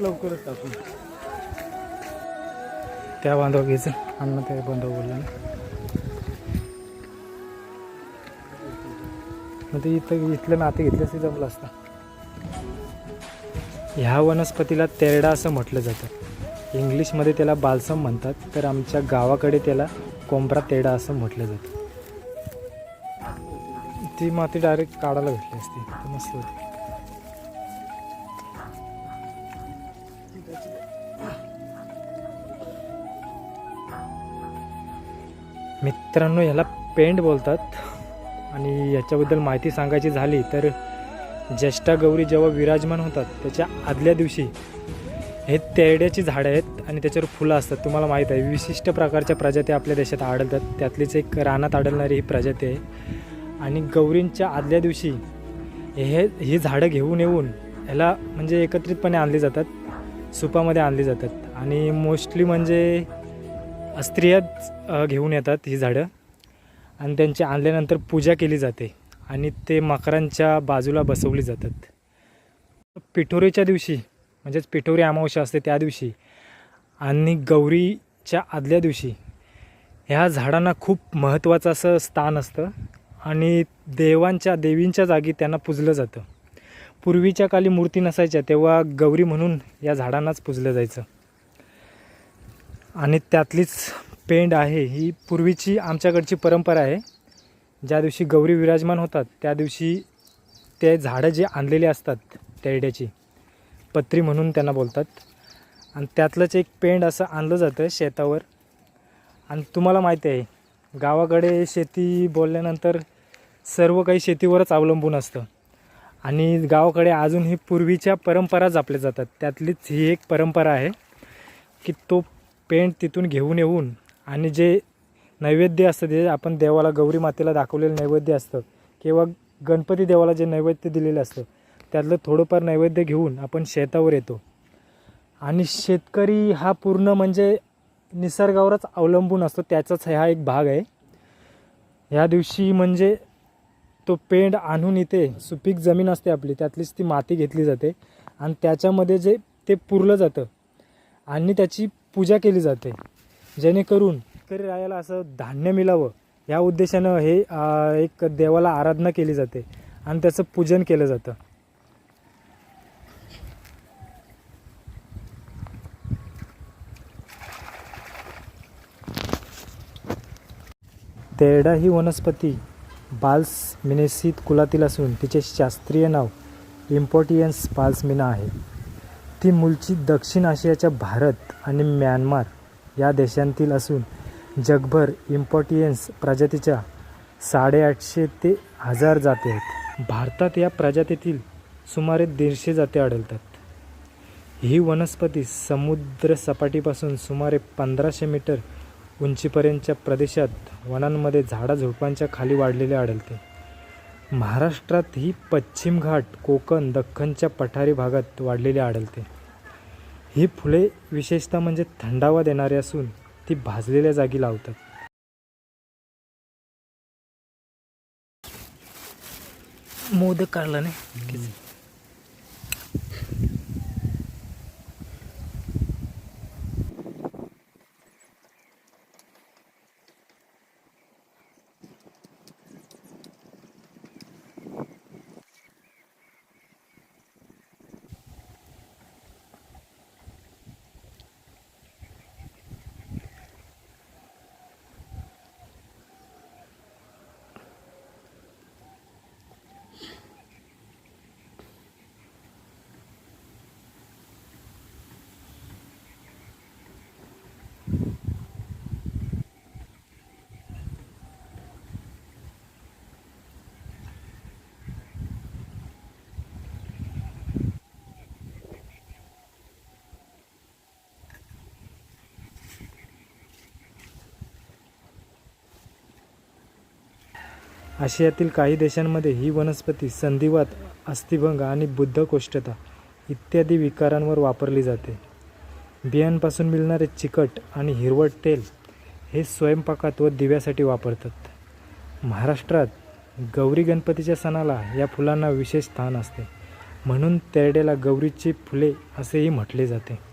लवकरच टाकून त्या बांधव घ्यायचं अन्न त्या बांधव बोलला ना. मग ते इथं इथलं नाते घेतलं असते जमलं असतं. ह्या वनस्पतीला तेरडा असं म्हटलं जातं. इंग्लिशमध्ये त्याला बालसम म्हणतात तर आमच्या गावाकडे त्याला कोंबरा तेरडा असं म्हटलं जातं. ती माती डायरेक्ट काढायला भेटली असते. मस्त होती. मित्रांनो ह्याला पेंट बोलतात. आणि याच्याबद्दल माहिती सांगायची झाली तर ज्येष्ठा गौरी जेव्हा विराजमान होतात त्याच्या आदल्या दिवशी हे तेरड्याची झाडं आहेत आणि त्याच्यावर फुलं असतात. तुम्हाला माहीत आहे विशिष्ट प्रकारच्या प्रजाती आपल्या देशात आढळतात. त्यातलीच एक रानात आढळणारी ही प्रजाती आहे. आणि गौरींच्या आदल्या दिवशी हे ही झाडं घेऊन येऊन ह्याला म्हणजे एकत्रितपणे आणली जातात. सुपामध्ये आणली जातात. आणि मोस्टली म्हणजे स्त्रियाच घेऊन येतात ही झाडं. आणि त्यांची आणल्यानंतर पूजा केली जाते आणि ते मकरांच्या बाजूला बसवली जातात. पिठोरीच्या दिवशी म्हणजेच पिठोरी अमावस्या असते त्या दिवशी आणि गौरीच्या आदल्या दिवशी ह्या झाडांना खूप महत्त्वाचं असं स्थान असतं आणि देवांच्या देवींच्या जागी त्यांना पुजलं जातं. पूर्वीच्या काली मूर्ती नसायच्या तेव्हा गौरी म्हणून या झाडांनाच पूजलं जायचं. आणि त्यातलीच पेंड आहे ही पूर्वीची आमच्याकडची परंपरा आहे. ज्या दिवशी गौरी विराजमान होतात त्या दिवशी ते झाडं जे आणलेले असतात तेरड्याची पत्री म्हणून त्यांना बोलतात. आणि त्यातलंच एक पेंड असं आणलं जातं शेतावर. आणि तुम्हाला माहिती आहे गावाकडे शेती बोलल्यानंतर सर्व काही शेतीवरच अवलंबून असतं. आणि गावाकडे अजूनही पूर्वीच्या परंपरा जपल्या जातात. त्यातलीच ही एक परंपरा आहे की तो पेंट तिथून घेऊन येऊन आणि जे नैवेद्य असतं जे आपण देवाला गौरी मातेला दाखवलेलं नैवेद्य असतं किंवा गणपती देवाला जे नैवेद्य दिलेलं असतं त्यातलं थोडंफार नैवेद्य घेऊन आपण शेतावर येतो. आणि शेतकरी हा पूर्ण म्हणजे निसर्गावरच अवलंबून असतो त्याचाच हा एक भाग आहे. ह्या दिवशी म्हणजे तो पेंड आणून इथे सुपीक जमीन असते आपली त्यातलीच ती माती घेतली जाते आणि त्याच्यामध्ये जे ते पुरलं जातं. आणि त्याची पूजा केली जाते. जेणेकरून शेतकरी रायाला असं धान्य मिळावं. या उद्देशानं हे एक देवाला आराधना केली जाते आणि त्याचं पूजन केलं जातं. तेरडा ही वनस्पती बाल्स मिनेसित कुलातील असून तिचे शास्त्रीय नाव इम्पॉर्टियन्स बाल्समिना आहे. ती मूळची दक्षिण आशियाच्या भारत आणि म्यानमार या देशांतील असून जगभर इम्पॉर्टियन्स प्रजातीच्या साडेआठशे ते हजार जाती आहेत. भारतात या प्रजातीतील सुमारे दीडशे जाती आढळतात. ही वनस्पती समुद्र सपाटीपासून सुमारे पंधराशे मीटर उंचीपर्यंतच्या प्रदेशात वनांमध्ये झाडाझुडपांच्या खाली वाढलेले आढळते. महाराष्ट्रात ही पश्चिम घाट कोकण दख्खनच्या पठारी भागात वाढलेली आढळते. ही फुले विशेषतः म्हणजे थंडावा देणारी असून ती भाजलेल्या जागी लावतात. मोदक काढला नाही. आशियातील काही देशांमध्ये ही वनस्पती संधिवात अस्थिभंग आणि बुद्धकोष्ठता इत्यादी विकारांवर वापरली जाते. बियांपासून मिळणारे चिकट आणि हिरवट तेल हे स्वयंपाकात व दिव्यासाठी वापरतात. महाराष्ट्रात गौरी गणपतीच्या सणाला या फुलांना विशेष स्थान असते. म्हणून तेरड्याला गौरीची फुले असेही म्हटले जाते.